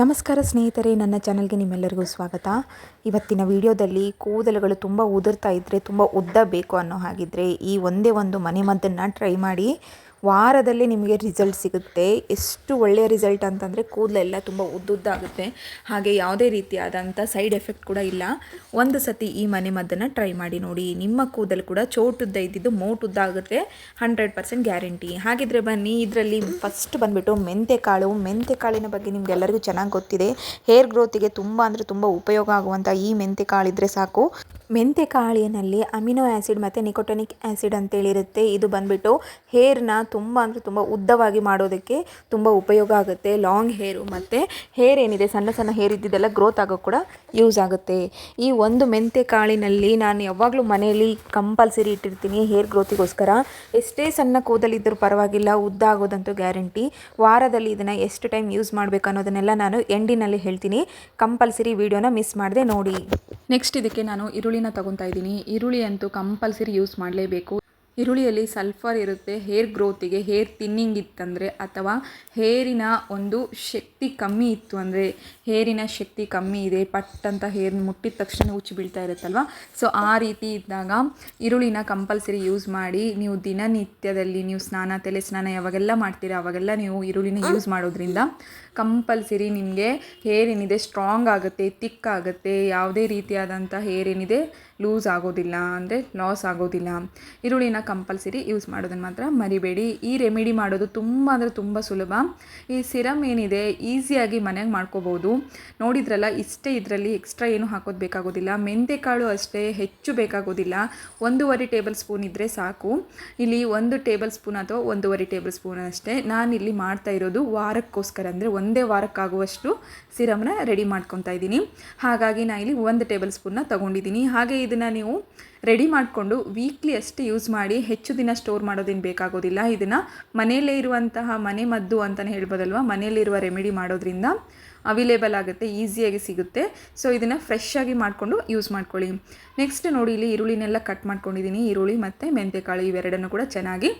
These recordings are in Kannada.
ನಮಸ್ಕಾರ ಸ್ನೇಹಿತರೆ, ನನ್ನ ಚಾನಲ್ಗೆ ನಿಮ್ಮೆಲ್ಲರಿಗೂ ಸ್ವಾಗತ. ಇವತ್ತಿನ ವಿಡಿಯೋದಲ್ಲಿ ಕೂದಲುಗಳು ತುಂಬ ಉದುರ್ತಾ ಇದ್ದರೆ ತುಂಬ ಉದ್ದ ಬೇಕು ಅನ್ನೋ ಹಾಗಿದ್ದರೆ ಈ ಒಂದೇ ಒಂದು ಮನೆಮದ್ದನ್ನು ಟ್ರೈ ಮಾಡಿ ವಾರದಲ್ಲೇ ನಿಮಗೆ ರಿಸಲ್ಟ್ ಸಿಗುತ್ತೆ. ಎಷ್ಟು ಒಳ್ಳೆಯ ರಿಸಲ್ಟ್ ಅಂತಂದರೆ ಕೂದಲೆಲ್ಲ ತುಂಬ ಉದ್ದುದ್ದಾಗುತ್ತೆ. ಹಾಗೆ ಯಾವುದೇ ರೀತಿಯಾದಂಥ ಸೈಡ್ ಎಫೆಕ್ಟ್ ಕೂಡ ಇಲ್ಲ. ಒಂದು ಸತಿ ಈ ಮನೆ ಮದ್ದನ್ನು ಟ್ರೈ ಮಾಡಿ ನೋಡಿ. ನಿಮ್ಮ ಕೂದಲು ಕೂಡ ಚೋಟುದ್ದ ಇದ್ದಿದ್ದು ಮೋಟುದ್ದಾಗುತ್ತೆ ಹಂಡ್ರೆಡ್ ಪರ್ಸೆಂಟ್ ಗ್ಯಾರಂಟಿ ಹಾಗಿದ್ರೆ ಬನ್ನಿ, ಇದರಲ್ಲಿ ಫಸ್ಟ್ ಬಂದುಬಿಟ್ಟು ಮೆಂತೆ ಕಾಳು ಮೆಂತೆ ಕಾಳಿನ ಬಗ್ಗೆ ನಿಮಗೆಲ್ಲರಿಗೂ ಚೆನ್ನಾಗಿ ಗೊತ್ತಿದೆ. ಹೇರ್ ಗ್ರೋತಿಗೆ ತುಂಬ ಅಂದರೆ ತುಂಬ ಉಪಯೋಗ ಆಗುವಂಥ ಈ ಮೆಂತೆ ಕಾಳಿದ್ರೆ ಸಾಕು. ಮೆಂತೆ ಕಾಳಿನಲ್ಲಿ ಅಮಿನೋ ಆ್ಯಸಿಡ್ ಮತ್ತು ನಿಕೋಟನಿಕ್ ಆ್ಯಸಿಡ್ ಅಂತೇಳಿರುತ್ತೆ. ಇದು ಬಂದುಬಿಟ್ಟು ಹೇರ್ನ ತುಂಬ ಅಂದರೆ ತುಂಬ ಉದ್ದವಾಗಿ ಮಾಡೋದಕ್ಕೆ ತುಂಬ ಉಪಯೋಗ ಆಗುತ್ತೆ. ಲಾಂಗ್ ಹೇರು ಮತ್ತು ಹೇರ್ ಏನಿದೆ, ಸಣ್ಣ ಸಣ್ಣ ಹೇರ್ ಇದ್ದಿದ್ದೆಲ್ಲ ಗ್ರೋತ್ ಆಗೋ ಕೂಡ ಯೂಸ್ ಆಗುತ್ತೆ. ಈ ಒಂದು ಮೆಂತೆ ಕಾಳಿನಲ್ಲಿ ನಾನು ಯಾವಾಗಲೂ ಮನೆಯಲ್ಲಿ ಕಂಪಲ್ಸರಿ ಇಟ್ಟಿರ್ತೀನಿ ಹೇರ್ ಗ್ರೋತಿಗೋಸ್ಕರ ಎಷ್ಟೇ ಸಣ್ಣ ಕೂದಲಿದ್ದರೂ ಪರವಾಗಿಲ್ಲ, ಉದ್ದ ಆಗೋದಂತೂ ಗ್ಯಾರಂಟಿ ವಾರದಲ್ಲಿ ಇದನ್ನು ಎಷ್ಟು ಟೈಮ್ ಯೂಸ್ ಮಾಡಬೇಕು ಅನ್ನೋದನ್ನೆಲ್ಲ ನಾನು ಎಂಡಿನಲ್ಲಿ ಹೇಳ್ತೀನಿ. ಕಂಪಲ್ಸರಿ ವೀಡಿಯೋನ ಮಿಸ್ ಮಾಡದೆ ನೋಡಿ. ನೆಕ್ಸ್ಟ್ ಇದಕ್ಕೆ ನಾನು ಈರುಳ್ಳಿನ ತಗೊತಾ ಇದ್ದೀನಿ. ಈರುಳ್ಳಿ ಅಂತೂ ಕಂಪಲ್ಸರಿ ಯೂಸ್ ಮಾಡಲೇಬೇಕು. ಈರುಳ್ಳಿಯಲ್ಲಿ ಸಲ್ಫರ್ ಇರುತ್ತೆ, ಹೇರ್ ಗ್ರೋತಿಗೆ, ಹೇರ್ ತಿನ್ನಿಂಗ್ ಇತ್ತಂದರೆ ಅಥವಾ ಹೇರಿನ ಒಂದು ಶಕ್ತಿ ಕಮ್ಮಿ ಇತ್ತು ಅಂದರೆ ಹೇರಿನ ಶಕ್ತಿ ಕಮ್ಮಿ ಇದೆ ಪಟ್ ಅಂತ ಹೇರ್ ಮುಟ್ಟಿದ ತಕ್ಷಣ ಉಚ್ಚಿ ಬೀಳ್ತಾ ಇರುತ್ತಲ್ವ? ಸೊ ಆ ರೀತಿ ಇದ್ದಾಗ ಈರುಳ್ಳಿನ ಕಂಪಲ್ಸರಿ ಯೂಸ್ ಮಾಡಿ ನೀವು ದಿನನಿತ್ಯದಲ್ಲಿ ನೀವು ಸ್ನಾನ ತಲೆ ಸ್ನಾನ ಯಾವಾಗೆಲ್ಲ ಮಾಡ್ತೀರಾ ಅವಾಗೆಲ್ಲ ನೀವು ಈರುಳ್ಳಿನ ಯೂಸ್ ಮಾಡೋದ್ರಿಂದ ಕಂಪಲ್ಸರಿ ನಿಮಗೆ ಹೇರ್ ಏನಿದೆ ಸ್ಟ್ರಾಂಗ್ ಆಗುತ್ತೆ ತಿಕ್ ಆಗುತ್ತೆ, ಯಾವುದೇ ರೀತಿಯಾದಂಥ ಹೇರ್ ಏನಿದೆ ಲೂಸ್ ಆಗೋದಿಲ್ಲ ಅಂದರೆ ಲಾಸ್ ಆಗೋದಿಲ್ಲ. ಈರುಳ್ಳಿನ ಕಂಪಲ್ಸರಿ ಯೂಸ್ ಮಾಡೋದನ್ನು ಮಾತ್ರ ಮರಿಬೇಡಿ. ಈ ರೆಮಿಡಿ ಮಾಡೋದು ತುಂಬ ಅಂದರೆ ತುಂಬ ಸುಲಭ. ಈ ಸಿರಮ್ ಏನಿದೆ, ಈಸಿಯಾಗಿ ಮನೆಗೆ ಮಾಡ್ಕೋಬೋದು ನೋಡಿದ್ರಲ್ಲ, ಇಷ್ಟೇ ಇದರಲ್ಲಿ ಎಕ್ಸ್ಟ್ರಾ ಏನು ಹಾಕೋದು ಬೇಕಾಗೋದಿಲ್ಲ. ಮೆಂತೆಕಾಳು ಅಷ್ಟೇ ಹೆಚ್ಚು ಬೇಕಾಗೋದಿಲ್ಲ. ಒಂದೂವರೆ ಟೇಬಲ್ ಸ್ಪೂನ್ ಇದ್ದರೆ ಸಾಕು. ಇಲ್ಲಿ ಒಂದು ಟೇಬಲ್ ಸ್ಪೂನ್ ಅಥವಾ ಒಂದೂವರೆ ಟೇಬಲ್ ಸ್ಪೂನ್ ಅಷ್ಟೇ. ನಾನು ಇಲ್ಲಿ ಮಾಡ್ತಾ ಇರೋದು ವಾರಕ್ಕೋಸ್ಕರ ಅಂದರೆ ಒಂದೇ ವಾರಕ್ಕಾಗುವಷ್ಟು ಸಿರಮ್ನ ರೆಡಿ ಮಾಡ್ಕೊತಾ ಇದ್ದೀನಿ. ಹಾಗಾಗಿ ನಾನು ಇಲ್ಲಿ ಒಂದು ಟೇಬಲ್ ಸ್ಪೂನ್ನ ತೊಗೊಂಡಿದ್ದೀನಿ. ಹಾಗೆ ಇದನ್ನು ನೀವು ರೆಡಿ ಮಾಡಿಕೊಂಡು ವೀಕ್ಲಿ ಅಷ್ಟೇ ಯೂಸ್ ಮಾಡಿ ಹೆಚ್ಚು ದಿನ ಸ್ಟೋರ್ ಮಾಡೋದೇನು ಬೇಕಾಗೋದಿಲ್ಲ. ಇದನ್ನು ಮನೆಯಲ್ಲೇ ಇರುವಂತಹ ಮನೆ ಮದ್ದು ಅಂತಲೇ ಹೇಳ್ಬೋದಲ್ವ? ಮನೆಯಲ್ಲಿರುವ ರೆಮಿಡಿ ಮಾಡೋದ್ರಿಂದ ಅವೈಲೇಬಲ್ ಆಗುತ್ತೆ ಈಸಿಯಾಗಿ ಸಿಗುತ್ತೆ. ಸೊ ಇದನ್ನು ಫ್ರೆಶ್ ಆಗಿ ಮಾಡಿಕೊಂಡು ಯೂಸ್ ಮಾಡ್ಕೊಳ್ಳಿ. ನೆಕ್ಸ್ಟ್ ನೋಡಿ, ಇಲ್ಲಿ ಈರುಳ್ಳಿನೆಲ್ಲ ಕಟ್ ಮಾಡ್ಕೊಂಡಿದ್ದೀನಿ ಈರುಳ್ಳಿ ಮತ್ತು ಮೆಂತೆಕಾಳು ಇವೆರಡನ್ನು ಕೂಡ ಚೆನ್ನಾಗಿ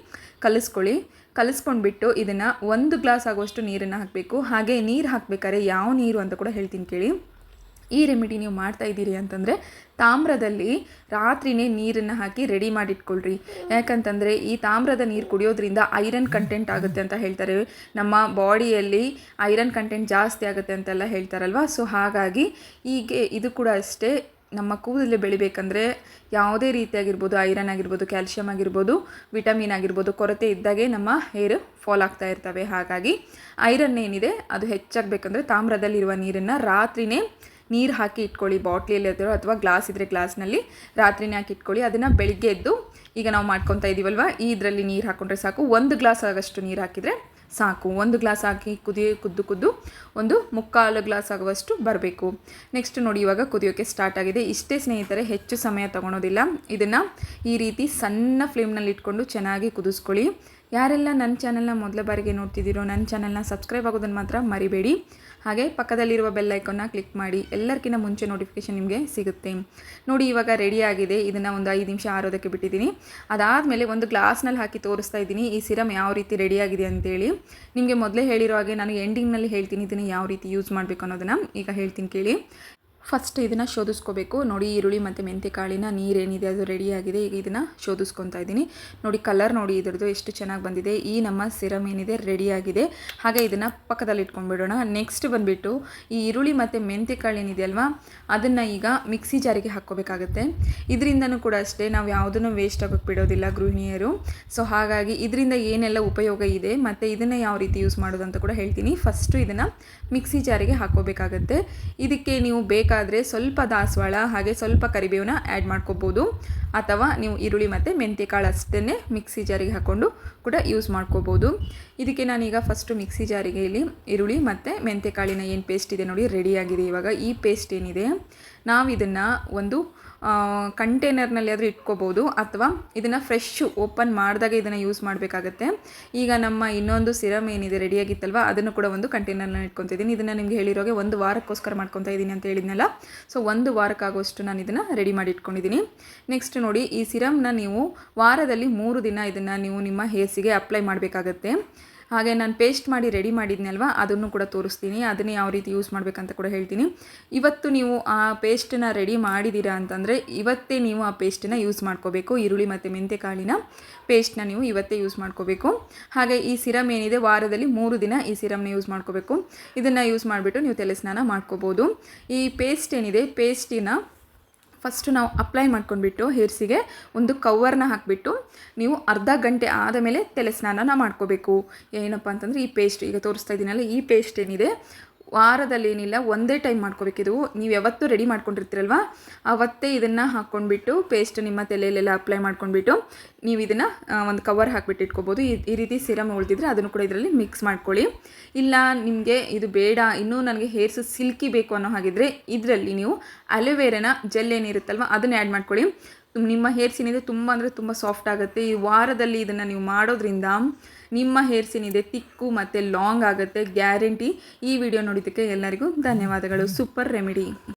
ಕಲಿಸ್ಕೊಳ್ಳಿ. ಕಲಿಸ್ಕೊಂಡ್ಬಿಟ್ಟು ಇದನ್ನು ಒಂದು ಗ್ಲಾಸ್ ಆಗುವಷ್ಟು ನೀರನ್ನು ಹಾಕಬೇಕು. ಹಾಗೆ ನೀರು ಹಾಕಬೇಕಾದ್ರೆ ಯಾವ ನೀರು ಅಂತ ಕೂಡ ಹೇಳ್ತೀನಿ ಕೇಳಿ. ಈ ರೆಮಿಡಿ ನೀವು ಮಾಡ್ತಾ ಇದ್ದೀರಿ ಅಂತಂದರೆ ತಾಮ್ರದಲ್ಲಿ ರಾತ್ರಿನೇ ನೀರನ್ನು ಹಾಕಿ ರೆಡಿ ಮಾಡಿಟ್ಕೊಳ್ರಿ. ಯಾಕಂತಂದರೆ ಈ ತಾಮ್ರದ ನೀರು ಕುಡಿಯೋದ್ರಿಂದ ಐರನ್ ಕಂಟೆಂಟ್ ಆಗುತ್ತೆ ಅಂತ ಹೇಳ್ತಾರೆ. ನಮ್ಮ ಬಾಡಿಯಲ್ಲಿ ಐರನ್ ಕಂಟೆಂಟ್ ಜಾಸ್ತಿ ಆಗುತ್ತೆ ಅಂತೆಲ್ಲ ಹೇಳ್ತಾರಲ್ವ? ಸೊ ಹಾಗಾಗಿ ಹೀಗೆ ಇದು ಕೂಡ ಅಷ್ಟೇ. ನಮ್ಮ ಕೂದಲು ಬೆಳಿಬೇಕಂದ್ರೆ ಯಾವುದೇ ರೀತಿಯಾಗಿರ್ಬೋದು ಐರನ್ ಆಗಿರ್ಬೋದು ಕ್ಯಾಲ್ಸಿಯಂ ಆಗಿರ್ಬೋದು ವಿಟಮಿನ್ ಆಗಿರ್ಬೋದು, ಕೊರತೆ ಇದ್ದಾಗೆ ನಮ್ಮ ಹೇರ್ ಫಾಲ್ ಆಗ್ತಾ ಇರ್ತವೆ. ಹಾಗಾಗಿ ಐರನ್ ಏನಿದೆ, ಅದು ಹೆಚ್ಚಾಗಬೇಕಂದ್ರೆ ತಾಮ್ರದಲ್ಲಿರುವ ನೀರನ್ನು ರಾತ್ರಿನೇ ನೀರು ಹಾಕಿ ಇಟ್ಕೊಳ್ಳಿ ಬಾಟ್ಲಿಯಲ್ಲಿ ಅದರೋ ಅಥವಾ ಗ್ಲಾಸ್ ಇದ್ದರೆ ಗ್ಲಾಸ್ನಲ್ಲಿ ರಾತ್ರಿನೇ ಹಾಕಿ ಇಟ್ಕೊಳ್ಳಿ. ಅದನ್ನು ಬೆಳಿಗ್ಗೆ ಎದ್ದು ಈಗ ನಾವು ಮಾಡ್ಕೊತಾ ಇದ್ದೀವಲ್ವ ಈ ಇದರಲ್ಲಿ ನೀರು ಹಾಕ್ಕೊಂಡ್ರೆ ಸಾಕು. ಒಂದು ಗ್ಲಾಸ್ ಆಗೋಷ್ಟು ನೀರು ಹಾಕಿದರೆ ಸಾಕು. ಒಂದು ಗ್ಲಾಸ್ ಹಾಕಿ ಕುದಿ, ಕುದ್ದು ಕುದ್ದು ಒಂದು ಮುಕ್ಕಾಲು ಗ್ಲಾಸ್ ಆಗುವಷ್ಟು ಬರಬೇಕು. ನೆಕ್ಸ್ಟ್ ನೋಡಿ ಇವಾಗ ಕುದಿಯೋಕ್ಕೆ ಸ್ಟಾರ್ಟ್ ಆಗಿದೆ. ಇಷ್ಟೇ ಸ್ನೇಹಿತರೆ, ಹೆಚ್ಚು ಸಮಯ ತಗೊಳೋದಿಲ್ಲ. ಇದನ್ನು ಈ ರೀತಿ ಸಣ್ಣ ಫ್ಲೇಮ್ನಲ್ಲಿ ಇಟ್ಕೊಂಡು ಚೆನ್ನಾಗಿ ಕುದಿಸ್ಕೊಳ್ಳಿ. ಯಾರೆಲ್ಲ ನನ್ನ ಚಾನಲ್ನ ಮೊದಲ ಬಾರಿಗೆ ನೋಡ್ತಿದ್ದೀರೋ ನನ್ನ ಚಾನಲ್ನ ಸಬ್ಸ್ಕ್ರೈಬ್ ಆಗೋದನ್ನು ಮಾತ್ರ ಮರಿಬೇಡಿ. ಹಾಗೆ ಪಕ್ಕದಲ್ಲಿರುವ ಬೆಲ್ ಐಕನ್ನ ಕ್ಲಿಕ್ ಮಾಡಿ ಎಲ್ಲರಿಗಿಂತ ಮುಂಚೆ ನೋಟಿಫಿಕೇಶನ್ ನಿಮಗೆ ಸಿಗುತ್ತೆ. ನೋಡಿ, ಇವಾಗ ರೆಡಿ ಆಗಿದೆ. ಇದನ್ನು ಒಂದು ಐದು ನಿಮಿಷ ಆರೋದಕ್ಕೆ ಬಿಟ್ಟಿದ್ದೀನಿ. ಅದಾದಮೇಲೆ ಒಂದು ಗ್ಲಾಸ್ನಲ್ಲಿ ಹಾಕಿ ತೋರಿಸ್ತಾ ಇದ್ದೀನಿ. ಈ ಸಿರಮ್ ಯಾವ ರೀತಿ ರೆಡಿ ಆಗಿದೆ ಅಂತೇಳಿ. ನಿಮಗೆ ಮೊದಲೇ ಹೇಳಿರೋ ಹಾಗೆ ನಾನು ಎಂಡಿಂಗ್ನಲ್ಲಿ ಹೇಳ್ತೀನಿ ಇದನ್ನು ಯಾವ ರೀತಿ ಯೂಸ್ ಮಾಡಬೇಕು ಅನ್ನೋದನ್ನು. ಈಗ ಹೇಳ್ತೀನಿ ಕೇಳಿ. ಫಸ್ಟ್ ಇದನ್ನು ಶೋಧಿಸ್ಕೋಬೇಕು. ನೋಡಿ ಈರುಳ್ಳಿ ಮತ್ತು ಮೆಂತೆ ಕಾಳಿನ ನೀರೇನಿದೆ ಅದು ರೆಡಿಯಾಗಿದೆ ಈಗ ಇದನ್ನು ಶೋಧಿಸ್ಕೊತಾ ಇದ್ದೀನಿ. ನೋಡಿ ಕಲರ್ ನೋಡಿ ಇದ್ರದ್ದು ಎಷ್ಟು ಚೆನ್ನಾಗಿ ಬಂದಿದೆ. ಈ ನಮ್ಮ ಸಿರಮ್ ಏನಿದೆ ರೆಡಿಯಾಗಿದೆ ಹಾಗೆ ಇದನ್ನು ಪಕ್ಕದಲ್ಲಿ ಇಟ್ಕೊಂಡ್ಬಿಡೋಣ. ನೆಕ್ಸ್ಟ್ ಬಂದುಬಿಟ್ಟು ಈ ಈರುಳ್ಳಿ ಮತ್ತು ಮೆಂತೆ ಕಾಳು ಏನಿದೆ ಅಲ್ವಾ, ಅದನ್ನು ಈಗ ಮಿಕ್ಸಿ ಜಾರಿಗೆ ಹಾಕ್ಕೋಬೇಕಾಗತ್ತೆ. ಇದರಿಂದನೂ ಕೂಡ ಅಷ್ಟೇ, ನಾವು ಯಾವುದನ್ನು ವೇಸ್ಟ್ ಆಗೋಕ್ಕೆ ಬಿಡೋದಿಲ್ಲ ಗೃಹಿಣಿಯರು. ಸೊ ಹಾಗಾಗಿ ಇದರಿಂದ ಏನೆಲ್ಲ ಉಪಯೋಗ ಇದೆ, ಮತ್ತು ಇದನ್ನು ಯಾವ ರೀತಿ ಯೂಸ್ ಮಾಡೋದು ಅಂತ ಕೂಡ ಹೇಳ್ತೀನಿ. ಫಸ್ಟು ಇದನ್ನು ಮಿಕ್ಸಿ ಜಾರಿಗೆ ಹಾಕ್ಕೋಬೇಕಾಗತ್ತೆ. ಇದಕ್ಕೆ ನೀವು ಬೇಕಾದರೆ ಸ್ವಲ್ಪ ದಾಸವಾಳ ಹಾಗೆ ಸ್ವಲ್ಪ ಕರಿಬೇವನ್ನ ಆ್ಯಡ್ ಮಾಡ್ಕೋಬೋದು. ಅಥವಾ ನೀವು ಈರುಳ್ಳಿ ಮತ್ತು ಮೆಂತ್ಯ ಕಾಳು ಅಷ್ಟೇ ಮಿಕ್ಸಿ ಜಾರಿಗೆ ಹಾಕ್ಕೊಂಡು ಕೂಡ ಯೂಸ್ ಮಾಡ್ಕೋಬೋದು. ಇದಕ್ಕೆ ನಾನೀಗ ಫಸ್ಟು ಮಿಕ್ಸಿ ಜಾರಿಗೆ ಇಲ್ಲಿ ಈರುಳ್ಳಿ ಮತ್ತು ಮೆಂತ್ಯ ಕಾಳಿನ ಏನು ಪೇಸ್ಟ್ ಇದೆ ನೋಡಿ ರೆಡಿಯಾಗಿದೆ ಇವಾಗ ಈ ಪೇಸ್ಟ್ ಏನಿದೆ, ನಾವು ಇದನ್ನು ಒಂದು ಕಂಟೈನರ್ನಲ್ಲಿ ಆದರೂ ಇಟ್ಕೋಬೋದು ಅಥವಾ ಇದನ್ನು ಫ್ರೆಶ್ಶು ಓಪನ್ ಮಾಡಿದಾಗ ಇದನ್ನು ಯೂಸ್ ಮಾಡಬೇಕಾಗತ್ತೆ. ಈಗ ನಮ್ಮ ಇನ್ನೊಂದು ಸಿರಮ್ ಏನಿದೆ ರೆಡಿಯಾಗಿತ್ತಲ್ವ ಅದನ್ನು ಕೂಡ ಒಂದು ಕಂಟೈನರ್ನ ಇಟ್ಕೊತಿದ್ದೀನಿ. ಇದನ್ನು ನಿಮಗೆ ಹೇಳಿರೋಗೆ ಒಂದು ವಾರಕ್ಕೋಸ್ಕರ ಮಾಡ್ಕೊತಾ ಇದ್ದೀನಿ ಅಂತ ಹೇಳಿದ್ನಲ್ಲ ಸೊ ಒಂದು ವಾರಕ್ಕಾಗೋಷ್ಟು ನಾನು ಇದನ್ನು ರೆಡಿ ಮಾಡಿ ಇಟ್ಕೊಂಡಿದ್ದೀನಿ. ನೆಕ್ಸ್ಟ್ ನೋಡಿ, ಈ ಸಿರಮ್ನ ನೀವು ವಾರದಲ್ಲಿ ಮೂರು ದಿನ ಇದನ್ನು ನೀವು ನಿಮ್ಮ ಹೇರ್ಸಿಗೆ ಅಪ್ಲೈ ಮಾಡಬೇಕಾಗತ್ತೆ. ಹಾಗೆ ನಾನು ಪೇಸ್ಟ್ ಮಾಡಿ ರೆಡಿ ಮಾಡಿದ್ನಲ್ವ, ಅದನ್ನು ಕೂಡ ತೋರಿಸ್ತೀನಿ. ಅದನ್ನೇ ಯಾವ ರೀತಿ ಯೂಸ್ ಮಾಡಬೇಕಂತ ಕೂಡ ಹೇಳ್ತೀನಿ. ಇವತ್ತು ನೀವು ಆ ಪೇಸ್ಟನ್ನ ರೆಡಿ ಮಾಡಿದ್ದೀರಾ ಅಂತಂದರೆ, ಇವತ್ತೇ ನೀವು ಆ ಪೇಸ್ಟನ್ನು ಯೂಸ್ ಮಾಡ್ಕೋಬೇಕು. ಈರುಳ್ಳಿ ಮತ್ತು ಮೆಂತೆಕಾಳಿನ ಪೇಸ್ಟ್ನ ನೀವು ಇವತ್ತೇ ಯೂಸ್ ಮಾಡ್ಕೋಬೇಕು. ಹಾಗೆ ಈ ಸಿರಮ್ ಏನಿದೆ, ವಾರದಲ್ಲಿ ಮೂರು ದಿನ ಈ ಸಿರಮ್ನ ಯೂಸ್ ಮಾಡ್ಕೋಬೇಕು. ಇದನ್ನು ಯೂಸ್ ಮಾಡಿಬಿಟ್ಟು ನೀವು ತಲೆ ಸ್ನಾನ ಮಾಡ್ಕೋಬೋದು. ಈ ಪೇಸ್ಟ್ ಏನಿದೆ, ಪೇಸ್ಟಿನ ಫಸ್ಟು ನಾವು ಅಪ್ಲೈ ಮಾಡ್ಕೊಂಡ್ಬಿಟ್ಟು ಹೇರ್ಸಿಗೆ ಒಂದು ಕವರ್ನ ಹಾಕಿಬಿಟ್ಟು ನೀವು ಅರ್ಧ ಗಂಟೆ ಆದ ಮೇಲೆ ತಲೆ ಸ್ನಾನನ ಮಾಡ್ಕೋಬೇಕು. ಏನಪ್ಪ ಅಂತಂದರೆ ಈ ಪೇಸ್ಟ್ ಈಗ ತೋರಿಸ್ತಾ ಇದ್ದೀನಲ್ಲ ಈ ಪೇಸ್ಟ್ ಏನಿದೆ? ವಾರದಲ್ಲಿ ಏನಿಲ್ಲ, ಒಂದೇ ಟೈಮ್ ಮಾಡ್ಕೋಬೇಕಿದು ನೀವು ಯಾವತ್ತೂ ರೆಡಿ ಮಾಡ್ಕೊಂಡಿರ್ತೀರಲ್ವ? ಅವತ್ತೇ ಇದನ್ನು ಹಾಕ್ಕೊಂಡ್ಬಿಟ್ಟು ಪೇಸ್ಟ್ ನಿಮ್ಮ ತಲೆಯಲ್ಲೆಲ್ಲ ಅಪ್ಲೈ ಮಾಡ್ಕೊಂಡ್ಬಿಟ್ಟು, ನೀವು ಇದನ್ನು ಒಂದು ಕವರ್ ಹಾಕ್ಬಿಟ್ಟು ಇಟ್ಕೋಬೋದು. ಈ ಈ ರೀತಿ ಸಿರಮ್ ಉಳಿದಿದ್ರೆ ಅದನ್ನು ಕೂಡ ಇದರಲ್ಲಿ ಮಿಕ್ಸ್ ಮಾಡ್ಕೊಳ್ಳಿ. ಇಲ್ಲ ನಿಮಗೆ ಇದು ಬೇಡ, ಇನ್ನೂ ನನಗೆ ಹೇರ್ಸ್ ಸಿಲ್ಕಿ ಬೇಕು ಅನ್ನೋ ಹಾಗಿದ್ರೆ ಇದರಲ್ಲಿ ನೀವು ಅಲೋವೆರಾನ ಜೆಲ್ ಏನಿರುತ್ತಲ್ವ, ಅದನ್ನು ಆ್ಯಡ್ ಮಾಡ್ಕೊಳ್ಳಿ. ನಿಮ್ಮ ಹೇರ್ಸ್ ಏನಿದೆ, ತುಂಬ ಅಂದರೆ ತುಂಬ ಸಾಫ್ಟ್ ಆಗುತ್ತೆ. ಈ ವಾರದಲ್ಲಿ ಇದನ್ನು ನೀವು ಮಾಡೋದ್ರಿಂದ ನಿಮ್ಮ ಹೇರ್ಸ್ ಏನಿದೆ ತಿಕ್ಕು ಮತ್ತು ಲಾಂಗ್ ಆಗುತ್ತೆ ಗ್ಯಾರಂಟಿ ಈ ವಿಡಿಯೋ ನೋಡಿದ್ದಕ್ಕೆ ಎಲ್ಲರಿಗೂ ಧನ್ಯವಾದಗಳು. Super remedy